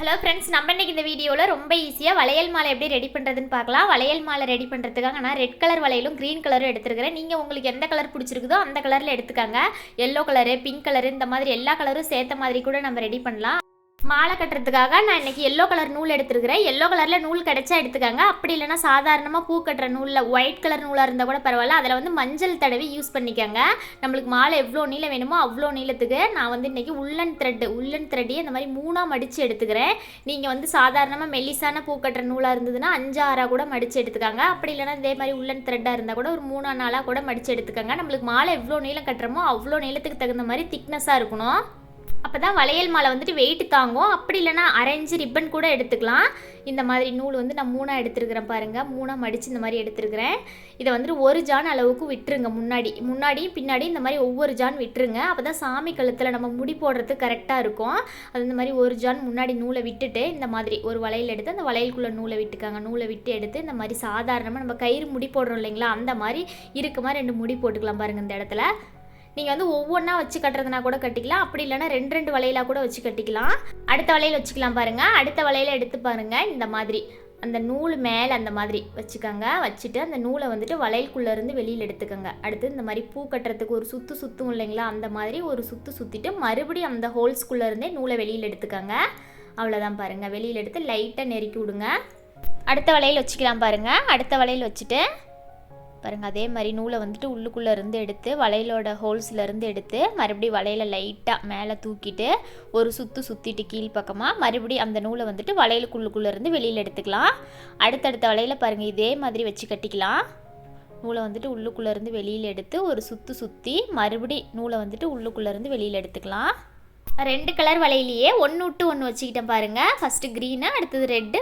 Hello friends நம்ம இன்னைக்கு இந்த வீடியோவில் ரொம்ப ஈஸியாக வளையல் மாலை எப்படி ரெடி பண்ணுறதுன்னு பார்க்கலாம். வளையல் மாலை ரெடி பண்ணுறதுக்காக நான் ரெட் கலர் வளையலும் க்ரீன் கலரும் எடுத்துருக்கிறேன். நீங்கள் உங்களுக்கு எந்த கலர் பிடிச்சிருக்குதோ அந்த கலரில் எடுத்துக்காங்க. எல்லோ கலரு பிங்க் கலரு இந்த மாதிரி எல்லா கலரும் சேர்த்த மாதிரி கூட நம்ம ரெடி பண்ணலாம். மாலை கட்டுறதுக்காக நான் இன்னைக்கு எல்லோ கலர் நூல் எடுத்துருக்கிறேன். எல்லோ கலரில் நூல் கிடச்சா எடுத்துக்காங்க. அப்படி இல்லைன்னா சாதாரணமாக பூ கட்டுற நூலில் ஒயிட் கலர் நூலாக இருந்தால் கூட பரவாயில்ல. அதில் வந்து மஞ்சள் தடவி யூஸ் பண்ணிக்கோங்க. நம்மளுக்கு மாலை எவ்வளோ நீளம் வேணுமோ அவ்வளோ நீளத்துக்கு நான் வந்து இன்றைக்கி உள்ளன் த்ரெட்டு உள்ளன் த்ரெட்டையே இந்த மாதிரி மூணாக மடித்து எடுத்துக்கிறேன். நீங்கள் வந்து சாதாரணமாக மெல்லிசான பூ கட்டுற நூலாக இருந்ததுன்னா அஞ்சு ஆறாக கூட மடித்து எடுத்துக்காங்க. அப்படி இல்லைன்னா இதே மாதிரி உள்ளன் த்ரெட்டாக இருந்தால் கூட ஒரு மூணா நாளாக கூட மடித்து எடுத்துக்கோங்க. நம்மளுக்கு மாலை எவ்வளோ நீளம் கட்டுறமோ அவ்வளோ நீளத்துக்கு தகுந்த மாதிரி திக்னஸாக இருக்கணும். அப்போ தான் வளையல் மாலை வந்துட்டு வெயிட் தாங்கும். அப்படி இல்லைன்னா அரைஞ்சு ரிப்பன் கூட எடுத்துக்கலாம். இந்த மாதிரி நூல் வந்து நான் மூணாக எடுத்துருக்கிறேன் பாருங்கள் மூணாக மடித்து இந்த மாதிரி எடுத்துருக்கிறேன். இதை வந்துட்டு ஒரு ஜான் அளவுக்கு விட்டுருங்க முன்னாடி. முன்னாடியும் பின்னாடி இந்த மாதிரி ஒவ்வொரு ஜான் விட்டுருங்க. அப்போ தான் சாமி கழுத்தில் நம்ம முடி போடுறது கரெக்டாக இருக்கும். அது இந்த மாதிரி ஒரு ஜான் முன்னாடி நூலை விட்டுட்டு இந்த மாதிரி ஒரு வளையல் எடுத்து அந்த வளையலுக்குள்ளே நூலை விட்டுக்காங்க. நூலை விட்டு எடுத்து இந்த மாதிரி சாதாரணமாக நம்ம கயிறு முடி போடுறோம் இல்லைங்களா? அந்த மாதிரி இருக்குமா ரெண்டு முடி போட்டுக்கலாம் பாருங்கள் இந்த இடத்துல. நீங்கள் வந்து ஒவ்வொன்றா வச்சு கட்டுறதுனா கூட கட்டிக்கலாம். அப்படி இல்லைன்னா ரெண்டு ரெண்டு வளையலாக கூட வச்சு கட்டிக்கலாம். அடுத்த வளையல் வச்சுக்கலாம் பாருங்கள் அடுத்த வளையல எடுத்து பாருங்கள் இந்த மாதிரி. அந்த நூல் மேலே அந்த மாதிரி வச்சுக்கோங்க. வச்சுட்டு அந்த நூலை வந்துட்டு வளையல்குள்ளேருந்து வெளியில் எடுத்துக்கோங்க. அடுத்து இந்த மாதிரி பூ கட்டுறதுக்கு ஒரு சுற்று சுற்றும் இல்லைங்களா? அந்த மாதிரி ஒரு சுற்று சுற்றிட்டு மறுபடியும் அந்த ஹோல்ஸ்குள்ளேருந்தே நூலை வெளியில் எடுத்துக்கோங்க. அவ்வளோதான் பாருங்கள் வெளியில் எடுத்து லைட்டாக நெருக்கி விடுங்க. அடுத்த வளையல் வச்சுக்கலாம் பாருங்கள் அடுத்த வளையல் வச்சுட்டு பாருங்கள் அதே மாதிரி நூலை வந்துட்டு உள்ளுக்குள்ளே இருந்து எடுத்து வளையலோட ஹோல்ஸ்லேருந்து எடுத்து மறுபடியும் வளையல லைட்டாக மேலே தூக்கிட்டு ஒரு சுற்று சுற்றிட்டு கீழ் பக்கமாக மறுபடியும் அந்த நூலை வந்துட்டு வளையலுக்குள்ளுக்குள்ளே இருந்து வெளியில் எடுத்துக்கலாம். அடுத்தடுத்த வளையல பாருங்கள் இதே மாதிரி வச்சு கட்டிக்கலாம். நூலை வந்துட்டு உள்ளுக்குள்ளே இருந்து வெளியில் எடுத்து ஒரு சுற்று சுற்றி மறுபடி நூலை வந்துட்டு உள்ளுக்குள்ளே இருந்து வெளியில் எடுத்துக்கலாம். ரெண்டு கலர் வளையிலேயே ஒன்று விட்டு ஒன்று வச்சுக்கிட்டேன் பாருங்கள் ஃபஸ்ட்டு க்ரீனு அடுத்தது ரெட்டு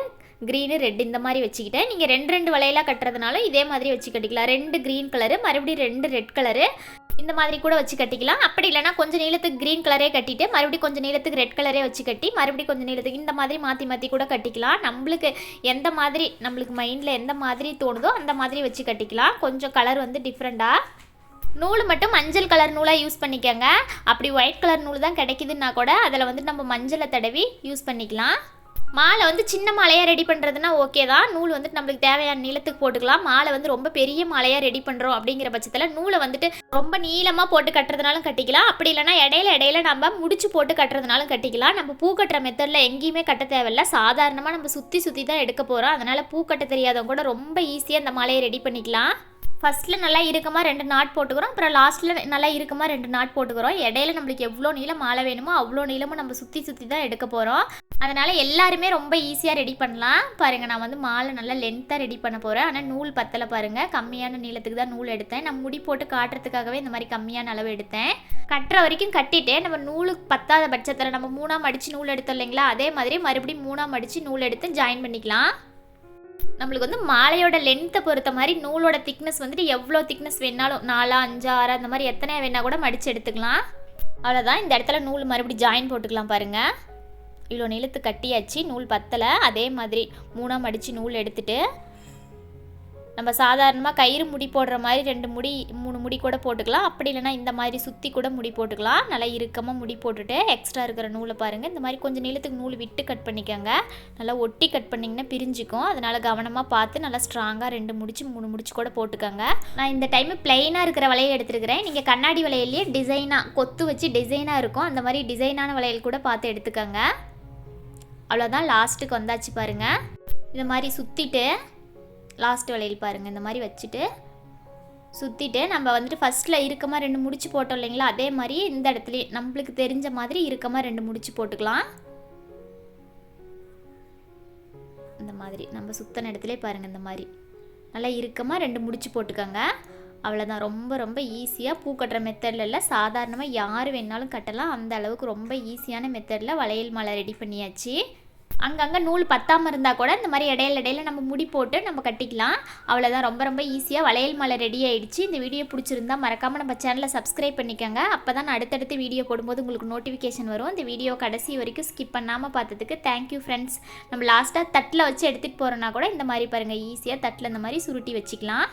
க்ரீனு ரெட் இந்த மாதிரி வச்சுக்கிட்டேன். நீங்கள் ரெண்டு ரெண்டு வளையலாக கட்டுறதுனால இதே மாதிரி வச்சு கட்டிக்கலாம். ரெண்டு க்ரீன் கலரு மறுபடியும் ரெண்டு ரெட் கலரு இந்த மாதிரி கூட வச்சு கட்டிக்கலாம். அப்படி இல்லைனா கொஞ்சம் நீளத்துக்கு க்ரீன் கலரே கட்டிட்டு மறுபடியும் கொஞ்சம் நீளத்துக்கு ரெட் கலரே வச்சு கட்டி மறுபடியும் கொஞ்சம் நீளத்துக்கு இந்த மாதிரி மாற்றி மாற்றி கூட கட்டிக்கலாம். நம்மளுக்கு எந்த மாதிரி நம்மளுக்கு மைண்டில் எந்த மாதிரி தோணுதோ அந்த மாதிரி வச்சு கட்டிக்கலாம். கொஞ்சம் கலர் வந்து டிஃப்ரெண்ட்டாக நூல் மட்டும் மஞ்சள் கலர் நூலாக யூஸ் பண்ணிக்கோங்க. அப்படி ஒயிட் கலர் நூல் தான் கிடைக்குதுன்னா கூட அதில் வந்து நம்ம மஞ்சளை தடவி யூஸ் பண்ணிக்கலாம். மாலை வந்து சின்ன மாலையாக ரெடி பண்ணுறதுனா ஓகே தான். நூல் வந்துட்டு நம்மளுக்கு தேவையான நீளத்துக்கு போட்டுக்கலாம். மாலை வந்து ரொம்ப பெரிய மாலையாக ரெடி பண்ணுறோம் அப்படிங்கிற பட்சத்தில் நூலை வந்துட்டு ரொம்ப நீளமாக போட்டு கட்டுறதுனாலும் கட்டிக்கலாம். அப்படி இல்லைனா இடையில இடையில நம்ம முடிச்சு போட்டு கட்டுறதுனாலும் கட்டிக்கலாம். நம்ம பூ கட்டுற மெத்தடில் எங்கேயுமே கட்ட தேவையில்ல. சாதாரணமாக நம்ம சுற்றி சுற்றி தான் எடுக்க போகிறோம் அதனால் பூ கட்ட தெரியாதவங்க கூட ரொம்ப ஈஸியாக அந்த மாலையை ரெடி பண்ணிக்கலாம். ஃபஸ்ட்டில் நல்லா இருக்கமாக ரெண்டு நாட் போட்டுக்கிறோம். அப்புறம் லாஸ்ட்டில் நல்லா இருக்கமாக ரெண்டு நாட் போட்டுக்கிறோம். இடையில நம்மளுக்கு எவ்வளோ நீளம் மாலை வேணுமோ அவ்வளோ நீளமும் நம்ம சுற்றி சுற்றி தான் எடுக்க போகிறோம் அதனால் எல்லாருமே ரொம்ப ஈஸியாக ரெடி பண்ணலாம். பாருங்கள் நான் வந்து மாலை நல்லா லென்த்தாக ரெடி பண்ண போகிறேன் ஆனால் நூல் பத்தலை பாருங்கள் கம்மியான நீளத்துக்கு தான் நூல் எடுத்தேன். நான் முடி போட்டு காட்டுறதுக்காகவே இந்த மாதிரி கம்மியான அளவு எடுத்தேன். கட்டுற வரைக்கும் கட்டிட்டு நம்ம நூலுக்கு பத்தாத பட்சத்தில் நம்ம மூணாம் மடித்து நூல் எடுத்தோம் இல்லைங்களா? அதே மாதிரி மறுபடியும் மூணாம் அடித்து நூல் எடுத்து ஜாயின் பண்ணிக்கலாம். நம்மளுக்கு வந்து மாலையோட லென்த்தை பொறுத்த மாதிரி நூலோட திக்னஸ் வந்துட்டு எவ்வளோ திக்னஸ் வேணாலும் நாலா அஞ்சா ஆறு அந்த மாதிரி எத்தனை வேணால் கூட மடித்து எடுத்துக்கலாம். அவ்வளோதான் இந்த இடத்துல நூல் மறுபடியும் ஜாயின் போட்டுக்கலாம் பாருங்கள் இவ்வளோ நிலத்து கட்டியாச்சு நூல் பத்தலை. அதே மாதிரி மூணாக மடித்து நூல் எடுத்துட்டு நம்ம சாதாரணமாக கயிறு முடி போடுற மாதிரி ரெண்டு முடி மூணு முடி கூட போட்டுக்கலாம். அப்படி இல்லைனா இந்த மாதிரி சுற்றி கூட முடி போட்டுக்கலாம். நல்லா இறுக்கமாக முடி போட்டுட்டு எக்ஸ்ட்ரா இருக்கிற நூலை பாருங்கள் இந்த மாதிரி கொஞ்சம் நீளத்துக்கு நூல் விட்டு கட் பண்ணிக்கோங்க. நல்லா ஒட்டி கட் பண்ணிங்கன்னா பிரிஞ்சுக்கும். அதனால் கவனமாக பார்த்து நல்லா ஸ்ட்ராங்காக ரெண்டு முடிச்சு மூணு முடிச்சு கூட போட்டுக்கோங்க. நான் இந்த டைமு பிளெயினாக இருக்கிற வளையல் எடுத்துருக்கிறேன். நீங்கள் கண்ணாடி வளையல்லையே டிசைனாக கொத்து வச்சு டிசைனாக இருக்கும். அந்த மாதிரி டிசைனான வளையல் கூட பார்த்து எடுத்துக்கோங்க. அவ்வளோதான் லாஸ்ட்டுக்கு வந்தாச்சு பாருங்கள் இந்த மாதிரி சுற்றிட்டு லாஸ்ட் வளையல் பாருங்கள் இந்த மாதிரி வச்சுட்டு சுற்றிட்டு நம்ம வந்துட்டு ஃபஸ்ட்டில் இருக்கமாக ரெண்டு முடிச்சு போட்டோம் இல்லைங்களா? அதே மாதிரி இந்த இடத்துலையும் நம்மளுக்கு தெரிஞ்ச மாதிரி இருக்கமாக ரெண்டு முடிச்சு போட்டுக்கலாம். இந்த மாதிரி நம்ம சுத்தன இடத்துல பாருங்கள் இந்த மாதிரி. நல்லா இறுக்கமாக ரெண்டு முடிச்சு போட்டுக்கோங்க. அவ்வளோதான் ரொம்ப ரொம்ப ஈஸியாக பூ கட்டுற மெத்தடில் இல்லை சாதாரணமாக யார் வேணாலும் கட்டலாம். அந்த அளவுக்கு ரொம்ப ஈஸியான மெத்தடில் வளையல் மாலை ரெடி பண்ணியாச்சு. அங்கங்கே நூல் பத்தாமல் இருந்தால் கூட இந்த மாதிரி இடையில இடையில நம்ம முடி போட்டு நம்ம கட்டிக்கலாம். அவ்வளோதான் ரொம்ப ரொம்ப ஈஸியாக வளையல் மாலை ரெடி ஆகிடுச்சு இந்த வீடியோ பிடிச்சிருந்தா மறக்காமல் நம்ம சேனலை சப்ஸ்கிரைப் பண்ணிக்கோங்க. அப்போ தான் அடுத்தடுத்து வீடியோ போடும்போது உங்களுக்கு நோட்டிஃபிகேஷன் வரும். இந்த வீடியோ கடைசி வரைக்கும் ஸ்கிப் பண்ணாமல் பார்த்ததுக்கு தேங்க்யூ ஃப்ரெண்ட்ஸ் நம்ம லாஸ்ட்டாக தட்டில் வச்சு எடுத்துகிட்டு போகிறோன்னா கூட இந்த மாதிரி பாருங்கள் ஈஸியாக தட்டில் இந்த மாதிரி சுருட்டி வச்சுக்கலாம்.